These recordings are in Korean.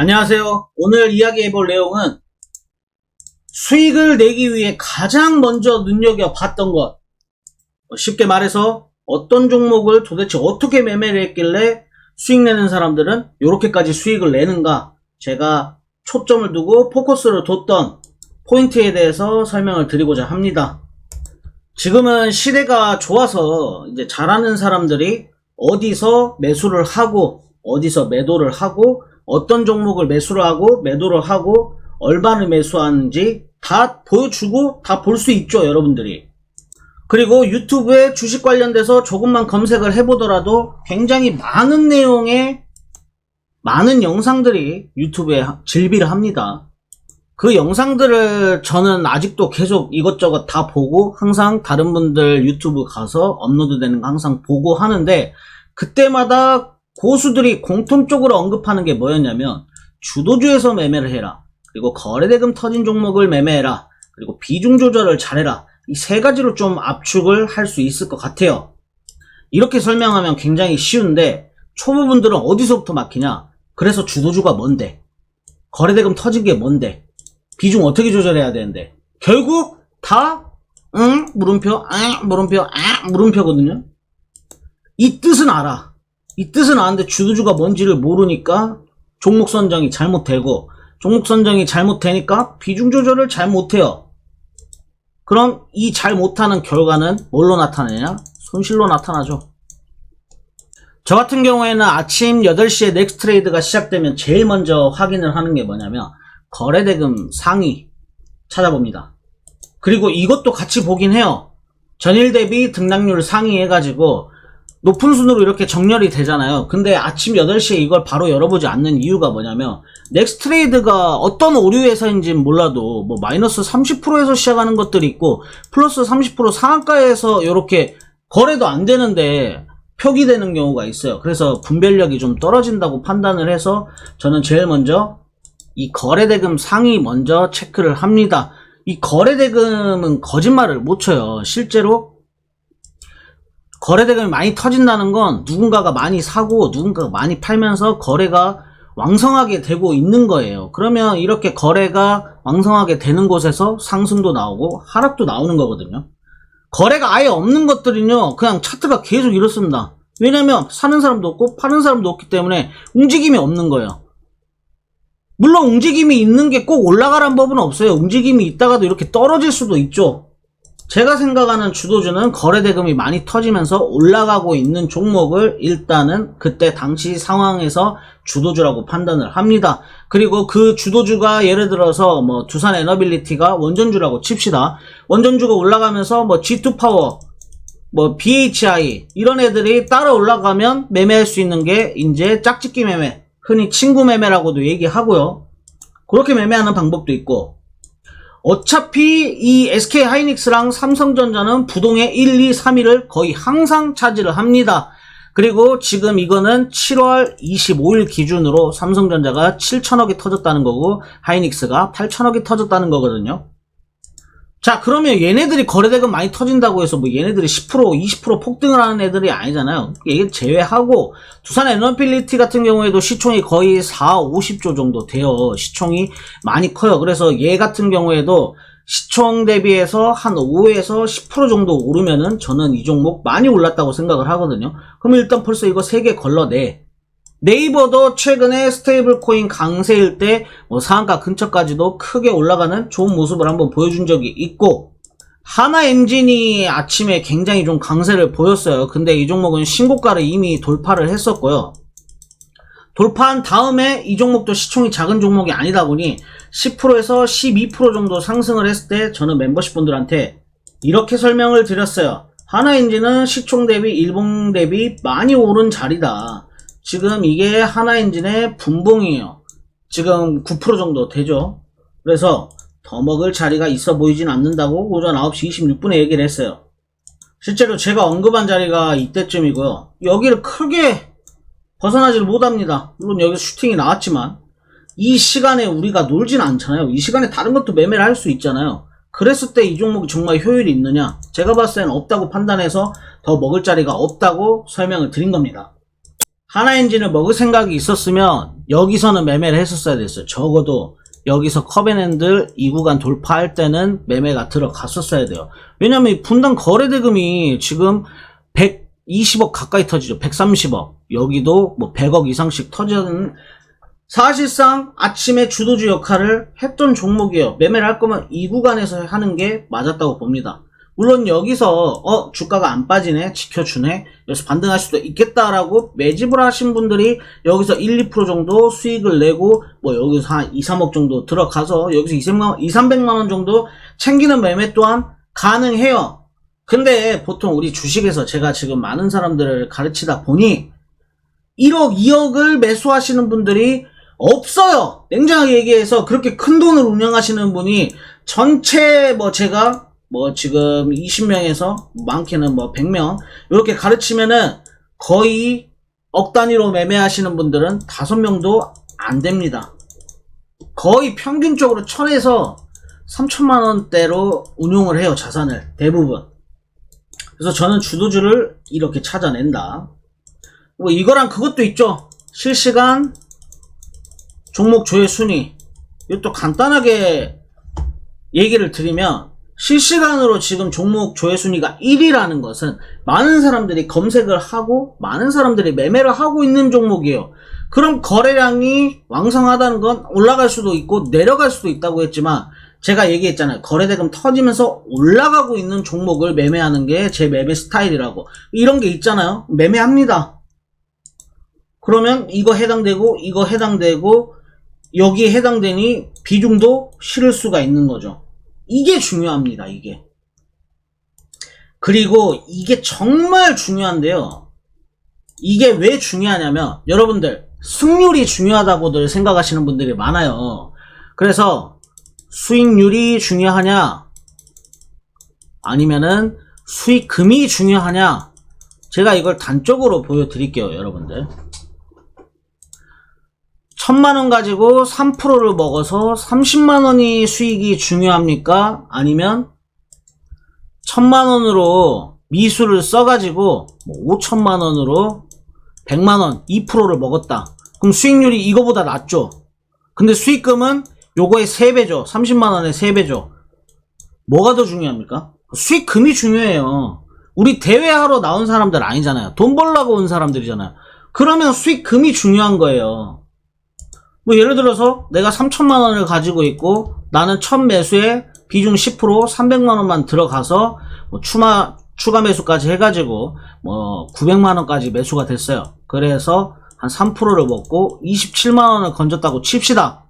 안녕하세요. 오늘 이야기해볼 내용은 수익을 내기 위해 가장 먼저 눈여겨봤던 것. 어, 쉽게 말해서 어떤 종목을 도대체 어떻게 매매를 했길래 수익 내는 사람들은 이렇게까지 수익을 내는가. 제가 초점을 두고 포커스를 뒀던 포인트에 대해서 설명을 드리고자 합니다. 지금은 시대가 좋아서 이제 잘하는 사람들이 어디서 매수를 하고 어디서 매도를 하고 어떤 종목을 매수를 하고 매도를 하고 얼마를 매수하는지 다 보여주고 다 볼 수 있죠 여러분들이. 그리고 유튜브에 주식 관련돼서 조금만 검색을 해보더라도 굉장히 많은 내용의 많은 영상들이 유튜브에 질비를 합니다. 그 영상들을 저는 아직도 계속 이것저것 다 보고 항상 다른 분들 유튜브 가서 업로드 되는 거 항상 보고 하는데 그때마다 고수들이 공통적으로 언급하는 게 뭐였냐면 주도주에서 매매를 해라. 그리고 거래대금 터진 종목을 매매해라. 그리고 비중 조절을 잘해라. 이 세 가지로 좀 압축을 할 수 있을 것 같아요. 이렇게 설명하면 굉장히 쉬운데 초보분들은 어디서부터 막히냐? 그래서 주도주가 뭔데? 거래대금 터진 게 뭔데? 비중 어떻게 조절해야 되는데? 결국 다 응? 물음표, 아, 물음표, 아, 물음표거든요. 이 뜻은 알아. 이 뜻은 아는데 주도주가 뭔지를 모르니까 종목 선정이 잘못되고 종목 선정이 잘못되니까 비중 조절을 잘 못해요. 그럼 이 잘 못하는 결과는 뭘로 나타나냐? 손실로 나타나죠. 저 같은 경우에는 아침 8시에 넥스트 트레이드가 시작되면 제일 먼저 확인을 하는 게 뭐냐면 거래대금 상위 찾아봅니다. 그리고 이것도 같이 보긴 해요. 전일 대비 등락률 상위 해가지고 높은 순으로 이렇게 정렬이 되잖아요. 근데 아침 8시에 이걸 바로 열어보지 않는 이유가 뭐냐면 넥스트 트레이드가 어떤 오류 회사인지는 몰라도 뭐 마이너스 30%에서 시작하는 것들이 있고 플러스 30% 상한가에서 이렇게 거래도 안 되는데 표기되는 경우가 있어요. 그래서 분별력이 좀 떨어진다고 판단을 해서 저는 제일 먼저 이 거래대금 상위 먼저 체크를 합니다. 이 거래대금은 거짓말을 못 쳐요. 실제로 거래대금이 많이 터진다는 건 누군가가 많이 사고 누군가가 많이 팔면서 거래가 왕성하게 되고 있는 거예요. 그러면 이렇게 거래가 왕성하게 되는 곳에서 상승도 나오고 하락도 나오는 거거든요. 거래가 아예 없는 것들은요, 그냥 차트가 계속 이렇습니다. 왜냐면 사는 사람도 없고 파는 사람도 없기 때문에 움직임이 없는 거예요. 물론 움직임이 있는 게 꼭 올라가란 법은 없어요. 움직임이 있다가도 이렇게 떨어질 수도 있죠. 제가 생각하는 주도주는 거래 대금이 많이 터지면서 올라가고 있는 종목을 일단은 그때 당시 상황에서 주도주라고 판단을 합니다. 그리고 그 주도주가 예를 들어서 뭐 두산 에너빌리티가 원전주라고 칩시다. 원전주가 올라가면서 뭐 G2 파워, 뭐 BHI 이런 애들이 따라 올라가면 매매할 수 있는 게 이제 짝짓기 매매, 흔히 친구 매매라고도 얘기하고요. 그렇게 매매하는 방법도 있고 어차피 이 SK 하이닉스랑 삼성전자는 부동의 1, 2, 3위를 거의 항상 차지를 합니다. 그리고 지금 이거는 7월 25일 기준으로 삼성전자가 7천억이 터졌다는 거고 하이닉스가 8천억이 터졌다는 거거든요. 자 그러면 얘네들이 거래대금 많이 터진다고 해서 뭐 얘네들이 10% 20% 폭등을 하는 애들이 아니잖아요. 이게 제외하고 두산 에너빌리티 같은 경우에도 시총이 거의 4, 50조 정도 돼요. 시총이 많이 커요. 그래서 얘 같은 경우에도 시총 대비해서 한 5에서 10% 정도 오르면은 저는 이 종목 많이 올랐다고 생각을 하거든요. 그럼 일단 벌써 이거 3개 걸러내. 네이버도 최근에 스테이블 코인 강세일 때 뭐 상한가 근처까지도 크게 올라가는 좋은 모습을 한번 보여준 적이 있고 하나 엔진이 아침에 굉장히 좀 강세를 보였어요. 근데 이 종목은 신고가를 이미 돌파를 했었고요. 돌파한 다음에 이 종목도 시총이 작은 종목이 아니다 보니 10%에서 12% 정도 상승을 했을 때 저는 멤버십 분들한테 이렇게 설명을 드렸어요. 하나 엔진은 시총 대비 일봉 대비 많이 오른 자리다. 지금 이게 하나 엔진의 분봉이에요. 지금 9% 정도 되죠. 그래서 더 먹을 자리가 있어 보이진 않는다고 오전 9시 26분에 얘기를 했어요. 실제로 제가 언급한 자리가 이때쯤이고요. 여기를 크게 벗어나지를 못합니다. 물론 여기서 슈팅이 나왔지만 이 시간에 우리가 놀진 않잖아요. 이 시간에 다른 것도 매매를 할 수 있잖아요. 그랬을 때 이 종목이 정말 효율이 있느냐? 제가 봤을 때는 없다고 판단해서 더 먹을 자리가 없다고 설명을 드린 겁니다. 하나 엔진을 먹을 생각이 있었으면 여기서는 매매를 했었어야 됐어요. 적어도 여기서 커벤핸들 2구간 돌파할 때는 매매가 들어갔었어야 돼요. 왜냐면 이 분당 거래대금이 지금 120억 가까이 터지죠. 130억. 여기도 뭐 100억 이상씩 터지는 사실상 아침에 주도주 역할을 했던 종목이에요. 매매를 할 거면 이 구간에서 하는 게 맞았다고 봅니다. 물론 여기서 어 주가가 안 빠지네 지켜주네 여기서 반등할 수도 있겠다라고 매집을 하신 분들이 여기서 1, 2% 정도 수익을 내고 뭐 여기서 한 2, 3억 정도 들어가서 여기서 2, 300만, 2, 300만 원 정도 챙기는 매매 또한 가능해요. 근데 보통 우리 주식에서 제가 지금 많은 사람들을 가르치다 보니 1억, 2억을 매수하시는 분들이 없어요. 냉정하게 얘기해서 그렇게 큰 돈을 운영하시는 분이 전체 뭐 제가 뭐 지금 20명에서 많게는 뭐 100명 이렇게 가르치면은 거의 억 단위로 매매하시는 분들은 5명도 안 됩니다. 거의 평균적으로 1000에서 3천만 원대로 운용을 해요, 자산을. 대부분. 그래서 저는 주도주를 이렇게 찾아낸다. 뭐 이거랑 그것도 있죠. 실시간 종목 조회 순위. 이것도 간단하게 얘기를 드리면 실시간으로 지금 종목 조회 순위가 1위라는 것은 많은 사람들이 검색을 하고 많은 사람들이 매매를 하고 있는 종목이에요. 그럼 거래량이 왕성하다는 건 올라갈 수도 있고 내려갈 수도 있다고 했지만 제가 얘기했잖아요. 거래대금 터지면서 올라가고 있는 종목을 매매하는 게 제 매매 스타일이라고. 이런 게 있잖아요. 매매합니다. 그러면 이거 해당되고 이거 해당되고 여기에 해당되니 비중도 실을 수가 있는 거죠. 이게 중요합니다. 이게. 그리고 이게 정말 중요한데요. 이게 왜 중요하냐면 여러분들 승률이 중요하다고들 생각하시는 분들이 많아요. 그래서 수익률이 중요하냐 아니면은 수익금이 중요하냐 제가 이걸 단적으로 보여드릴게요 여러분들 천만 원 가지고 3%를 먹어서 30만 원이 수익이 중요합니까? 아니면 천만 원으로 미수를 써가지고 5천만 원으로 100만 원 2%를 먹었다. 그럼 수익률이 이거보다 낮죠? 근데 수익금은 요거의 3배죠. 30만 원의 3배죠. 뭐가 더 중요합니까? 수익금이 중요해요. 우리 대회하러 나온 사람들 아니잖아요. 돈 벌라고 온 사람들이잖아요. 그러면 수익금이 중요한 거예요. 뭐 예를 들어서 내가 3천만 원을 가지고 있고 나는 첫 매수에 비중 10% 300만 원만 들어가서 뭐 추마 추가 매수까지 해가지고 뭐 900만 원까지 매수가 됐어요. 그래서 한 3%를 먹고 27만 원을 건졌다고 칩시다.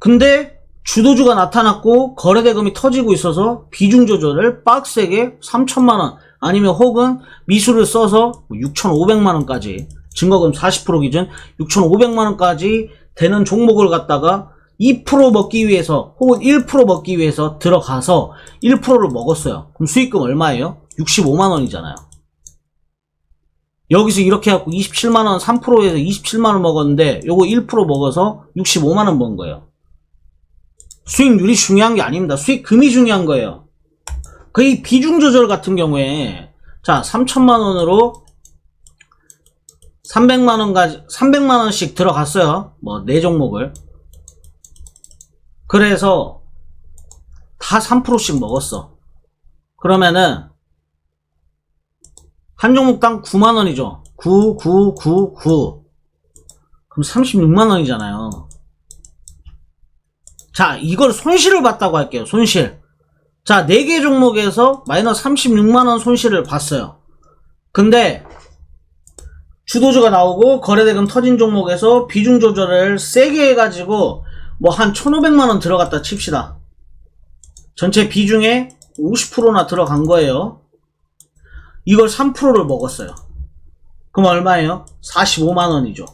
근데 주도주가 나타났고 거래대금이 터지고 있어서 비중 조절을 빡세게 3천만 원 아니면 혹은 미수를 써서 6,500만 원까지 증거금 40% 기준 6,500만 원까지 되는 종목을 갖다가 2% 먹기 위해서 혹은 1% 먹기 위해서 들어가서 1%를 먹었어요. 그럼 수익금 얼마예요? 65만 원이잖아요. 여기서 이렇게 해갖고 27만 원 3%에서 27만 원 먹었는데 요거 1% 먹어서 65만 원 번 거예요. 수익률이 중요한 게 아닙니다. 수익금이 중요한 거예요. 그 비중 조절 같은 경우에 자 3천만 원으로 300만 원까지 300만 원씩 들어갔어요. 뭐 네 종목을. 그래서 다 3%씩 먹었어. 그러면은 한 종목당 9만 원이죠. 9 9 9 9. 그럼 36만 원이잖아요. 자, 이걸 손실을 봤다고 할게요. 손실. 자, 4개 종목에서 마이너스 36만 원 손실을 봤어요. 근데, 주도주가 나오고, 거래대금 터진 종목에서 비중 조절을 세게 해가지고, 뭐 한 1500만원 들어갔다 칩시다. 전체 비중에 50%나 들어간 거예요. 이걸 3%를 먹었어요. 그럼 얼마예요? 45만원이죠.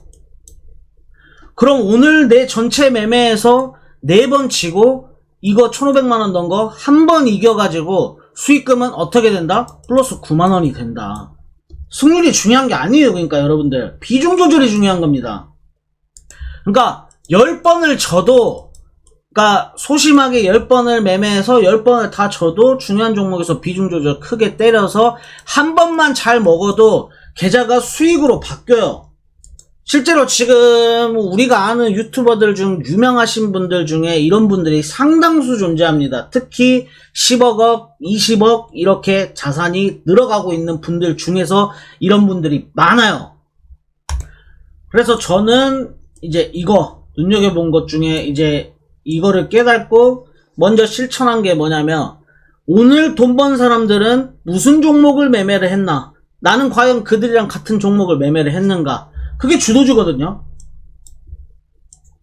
그럼 오늘 내 전체 매매에서 네번 치고 이거 1500만 원 넣은 거 한 번 이겨가지고 수익금은 어떻게 된다? 플러스 9만 원이 된다. 승률이 중요한 게 아니에요. 그러니까 여러분들 비중 조절이 중요한 겁니다. 그러니까 10번을 져도 그러니까 소심하게 10번을 매매해서 10번을 다 져도 중요한 종목에서 비중 조절 크게 때려서 한 번만 잘 먹어도 계좌가 수익으로 바뀌어요. 실제로 지금 우리가 아는 유튜버들 중 유명하신 분들 중에 이런 분들이 상당수 존재합니다. 특히 10억억, 20억 이렇게 자산이 늘어가고 있는 분들 중에서 이런 분들이 많아요. 그래서 저는 이제 이거 눈여겨본 것 중에 이제 이거를 깨닫고 먼저 실천한 게 뭐냐면 오늘 돈 번 사람들은 무슨 종목을 매매를 했나? 나는 과연 그들이랑 같은 종목을 매매를 했는가? 그게 주도주거든요.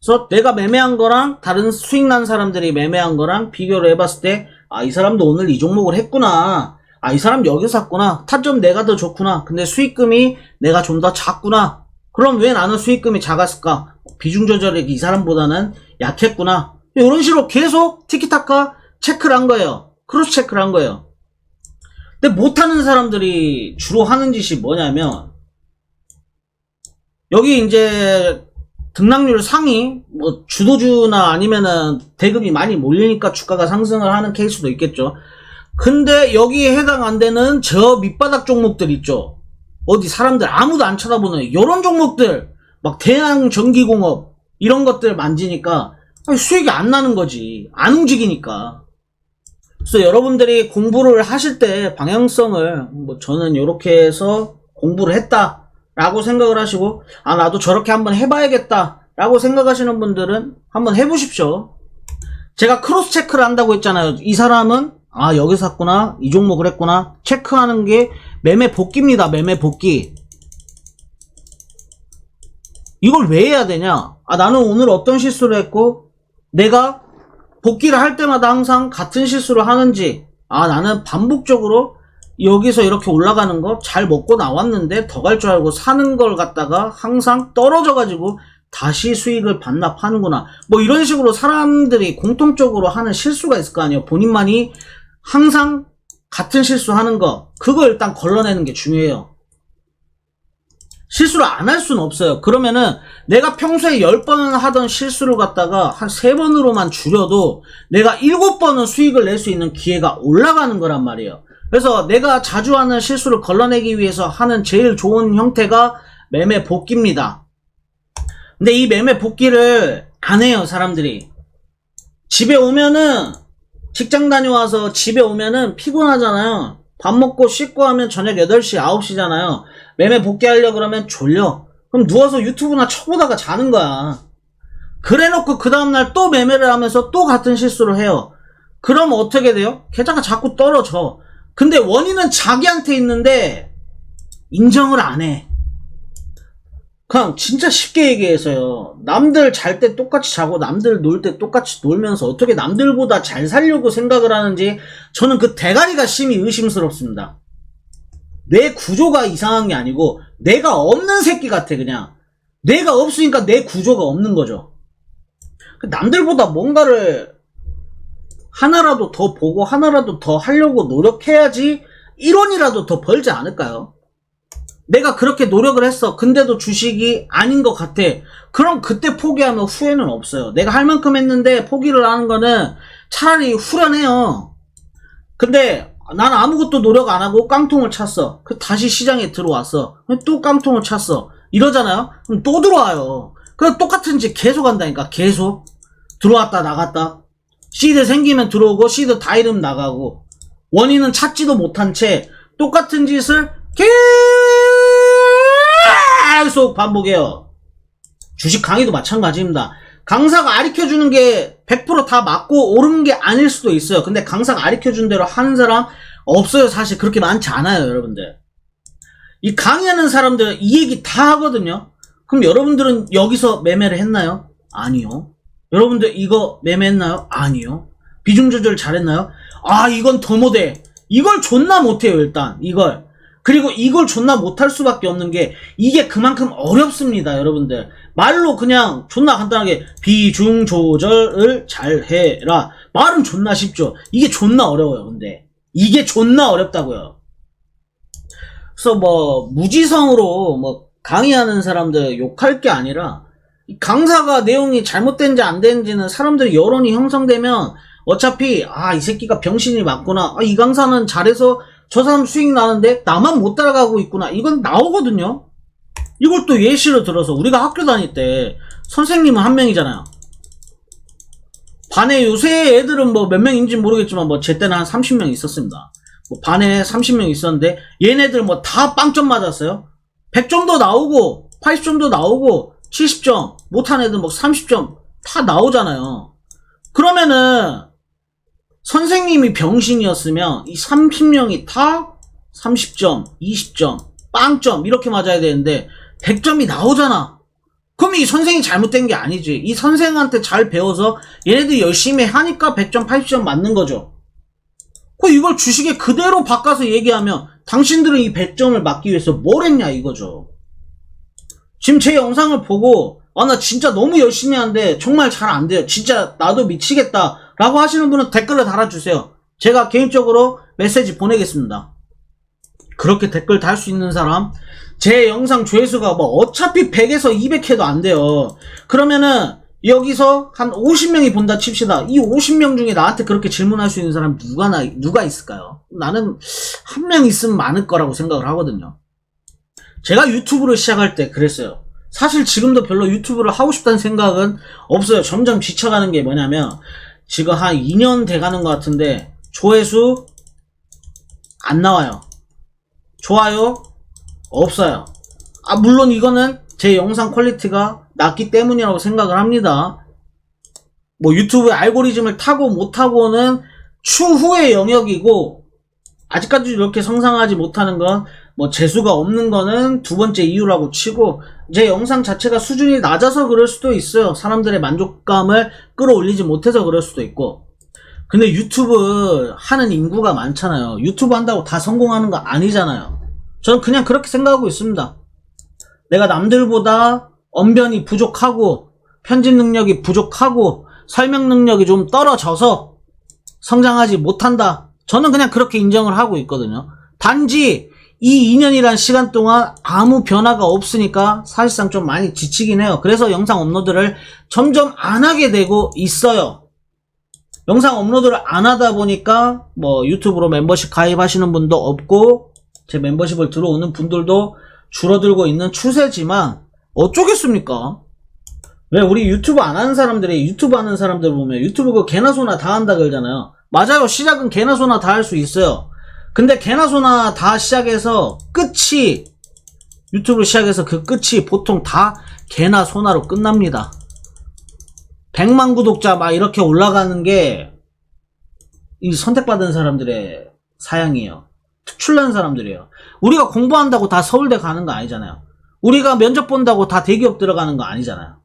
그래서 내가 매매한 거랑 다른 수익 난 사람들이 매매한 거랑 비교를 해봤을 때, 아, 이 사람도 오늘 이 종목을 했구나. 아, 이 사람 여기서 샀구나. 타점 내가 더 좋구나. 근데 수익금이 내가 좀 더 작구나. 그럼 왜 나는 수익금이 작았을까? 비중 조절이 이 사람보다는 약했구나. 이런 식으로 계속 티키타카 체크를 한 거예요. 크로스 체크를 한 거예요. 근데 못하는 사람들이 주로 하는 짓이 뭐냐면, 여기 이제 등락률 상위, 뭐 주도주나 아니면은 대금이 많이 몰리니까 주가가 상승을 하는 케이스도 있겠죠. 근데 여기에 해당 안 되는 저 밑바닥 종목들 있죠. 어디 사람들 아무도 안 쳐다보는 이런 종목들, 막 대양 전기공업 이런 것들 만지니까 수익이 안 나는 거지. 안 움직이니까. 그래서 여러분들이 공부를 하실 때 방향성을 뭐 저는 이렇게 해서 공부를 했다 라고 생각을 하시고 아 나도 저렇게 한번 해봐야겠다 라고 생각하시는 분들은 한번 해보십시오. 제가 크로스 체크를 한다고 했잖아요. 이 사람은 아 여기 샀구나 이 종목을 했구나 체크하는 게 매매 복귀입니다. 매매 복귀. 이걸 왜 해야 되냐? 아 나는 오늘 어떤 실수를 했고 내가 복귀를 할 때마다 항상 같은 실수를 하는지, 아, 나는 반복적으로 여기서 이렇게 올라가는 거 잘 먹고 나왔는데 더 갈 줄 알고 사는 걸 갖다가 항상 떨어져가지고 다시 수익을 반납하는구나. 뭐 이런 식으로 사람들이 공통적으로 하는 실수가 있을 거 아니에요. 본인만이 항상 같은 실수 하는 거, 그거 일단 걸러내는 게 중요해요. 실수를 안 할 수는 없어요. 그러면은 내가 평소에 10번 하던 실수를 갖다가 한 3번으로만 줄여도 내가 7번은 수익을 낼 수 있는 기회가 올라가는 거란 말이에요. 그래서 내가 자주 하는 실수를 걸러내기 위해서 하는 제일 좋은 형태가 매매 복귀입니다. 근데 이 매매 복귀를 안 해요, 사람들이. 집에 오면은 직장 다녀와서 집에 오면은 피곤하잖아요. 밥 먹고 씻고 하면 저녁 8시, 9시잖아요. 매매 복귀하려 그러면 졸려. 그럼 누워서 유튜브나 쳐보다가 자는 거야. 그래 놓고 그 다음날 또 매매를 하면서 또 같은 실수를 해요. 그럼 어떻게 돼요? 계좌가 자꾸 떨어져. 근데 원인은 자기한테 있는데 인정을 안 해. 그냥 진짜 쉽게 얘기해서요. 남들 잘 때 똑같이 자고 남들 놀 때 똑같이 놀면서 어떻게 남들보다 잘 살려고 생각을 하는지 저는 그 대가리가 심히 의심스럽습니다. 뇌 구조가 이상한 게 아니고 내가 없는 새끼 같아 그냥. 뇌가 없으니까 내 구조가 없는 거죠. 그 남들보다 뭔가를 하나라도 더 보고 하나라도 더 하려고 노력해야지 1원이라도 더 벌지 않을까요? 내가 그렇게 노력을 했어. 근데도 주식이 아닌 것 같아. 그럼 그때 포기하면 후회는 없어요. 내가 할 만큼 했는데 포기를 하는 거는 차라리 후련해요. 근데 나는 아무것도 노력 안 하고 깡통을 찼어. 그 다시 시장에 들어왔어. 또 깡통을 찼어. 이러잖아요? 그럼 또 들어와요. 그럼 똑같은 짓 계속 한다니까. 계속. 들어왔다 나갔다. 시드 생기면 들어오고 시드 다 잃으면 나가고 원인은 찾지도 못한 채 똑같은 짓을 계속 반복해요. 주식 강의도 마찬가지입니다. 강사가 가르쳐주는 게 100%다 맞고 옳은 게 아닐 수도 있어요. 근데 강사가 가르쳐준 대로 하는 사람 없어요. 사실 그렇게 많지 않아요, 여러분들. 이 강의하는 사람들 이 얘기 다 하거든요. 그럼 여러분들은 여기서 매매를 했나요? 아니요. 여러분들 이거 매매했나요? 아니요. 비중 조절 잘했나요? 아, 이건 더 못해. 이걸 존나 못해요, 일단. 이걸. 그리고 이걸 존나 못할 수밖에 없는 게 이게 그만큼 어렵습니다, 여러분들. 말로 그냥 존나 간단하게 비중 조절을 잘 해라. 말은 존나 쉽죠. 이게 존나 어려워요, 근데. 이게 존나 어렵다고요. 그래서 뭐 무지성으로 뭐 강의하는 사람들 욕할 게 아니라 이 강사가 내용이 잘못된지 안 되는지는 사람들이 여론이 형성되면 어차피 아 이 새끼가 병신이 맞구나 아, 이 강사는 잘해서 저 사람 수익 나는데 나만 못 따라가고 있구나. 이건 나오거든요. 이걸 또 예시로 들어서 우리가 학교 다닐 때 선생님은 한 명이잖아요. 반에 요새 애들은 뭐 몇 명인지 모르겠지만 뭐 제 때는 한 30명 있었습니다. 뭐 반에 30명 있었는데 얘네들 뭐 다 빵점 맞았어요. 100점도 나오고 80점도 나오고 70점 못한 애들 뭐 30점 다 나오잖아요. 그러면은 선생님이 병신이었으면 이 30명이 다 30점, 20점, 빵점 이렇게 맞아야 되는데 100점이 나오잖아. 그럼 이 선생이 잘못된 게 아니지. 이 선생한테 잘 배워서 얘네들이 열심히 하니까 100점, 80점 맞는 거죠. 그 이걸 주식에 그대로 바꿔서 얘기하면 당신들은 이 100점을 맞기 위해서 뭘 했냐 이거죠. 지금 제 영상을 보고 아 나 진짜 너무 열심히 하는데 정말 잘 안 돼요. 진짜 나도 미치겠다. 라고 하시는 분은 댓글을 달아주세요. 제가 개인적으로 메시지 보내겠습니다. 그렇게 댓글 달 수 있는 사람 제 영상 조회수가 뭐 어차피 100에서 200회도 안 돼요. 그러면은 여기서 한 50명이 본다 칩시다. 이 50명 중에 나한테 그렇게 질문할 수 있는 사람 누가 나 누가 있을까요? 나는 한 명 있으면 많을 거라고 생각을 하거든요. 제가 유튜브를 시작할 때 그랬어요. 사실 지금도 별로 유튜브를 하고 싶다는 생각은 없어요. 점점 지쳐가는 게 뭐냐면 지금 한 2년 돼가는 것 같은데 조회수 안 나와요. 좋아요 없어요. 아 물론 이거는 제 영상 퀄리티가 낮기 때문이라고 생각을 합니다. 뭐 유튜브의 알고리즘을 타고 못 타고는 추후의 영역이고 아직까지 이렇게 성장하지 못하는 건 뭐 재수가 없는 거는 두 번째 이유라고 치고 제 영상 자체가 수준이 낮아서 그럴 수도 있어요. 사람들의 만족감을 끌어올리지 못해서 그럴 수도 있고. 근데 유튜브 하는 인구가 많잖아요. 유튜브 한다고 다 성공하는 거 아니잖아요. 저는 그냥 그렇게 생각하고 있습니다. 내가 남들보다 언변이 부족하고 편집 능력이 부족하고 설명 능력이 좀 떨어져서 성장하지 못한다. 저는 그냥 그렇게 인정을 하고 있거든요. 단지 이 2년이란 시간 동안 아무 변화가 없으니까 사실상 좀 많이 지치긴 해요. 그래서 영상 업로드를 점점 안 하게 되고 있어요. 영상 업로드를 안 하다 보니까 뭐 유튜브로 멤버십 가입하시는 분도 없고 제 멤버십을 들어오는 분들도 줄어들고 있는 추세지만 어쩌겠습니까? 왜 우리 유튜브 안 하는 사람들이 유튜브 하는 사람들 보면 유튜브 그 개나 소나 다 한다 그러잖아요. 맞아요. 시작은 개나 소나 다 할 수 있어요. 근데 개나 소나 다 시작해서 끝이 유튜브로 시작해서 그 끝이 보통 다 개나 소나로 끝납니다. 100만 구독자 막 이렇게 올라가는 게 이 선택받은 사람들의 사양이에요. 특출난 사람들이에요. 우리가 공부한다고 다 서울대 가는 거 아니잖아요. 우리가 면접 본다고 다 대기업 들어가는 거 아니잖아요.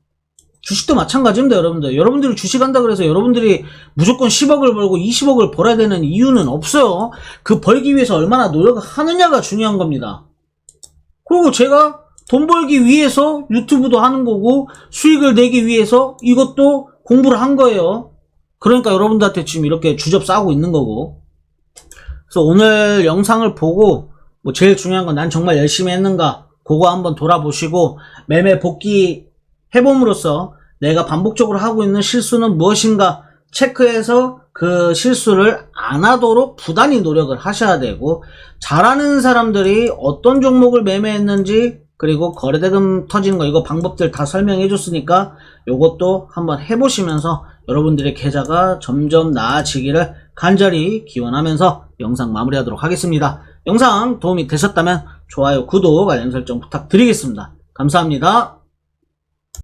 주식도 마찬가지입니다, 여러분들. 여러분들이 주식한다 그래서 여러분들이 무조건 10억을 벌고 20억을 벌어야 되는 이유는 없어요. 그 벌기 위해서 얼마나 노력을 하느냐가 중요한 겁니다. 그리고 제가 돈 벌기 위해서 유튜브도 하는 거고 수익을 내기 위해서 이것도 공부를 한 거예요. 그러니까 여러분들한테 지금 이렇게 주접 싸고 있는 거고. 그래서 오늘 영상을 보고 뭐 제일 중요한 건 난 정말 열심히 했는가 그거 한번 돌아보시고 매매 복귀 해봄으로써 내가 반복적으로 하고 있는 실수는 무엇인가 체크해서 그 실수를 안 하도록 부단히 노력을 하셔야 되고 잘하는 사람들이 어떤 종목을 매매했는지 그리고 거래대금 터지는 거 이거 방법들 다 설명해 줬으니까 요것도 한번 해보시면서 여러분들의 계좌가 점점 나아지기를 간절히 기원하면서 영상 마무리하도록 하겠습니다. 영상 도움이 되셨다면 좋아요, 구독, 알림 설정 부탁드리겠습니다. 감사합니다.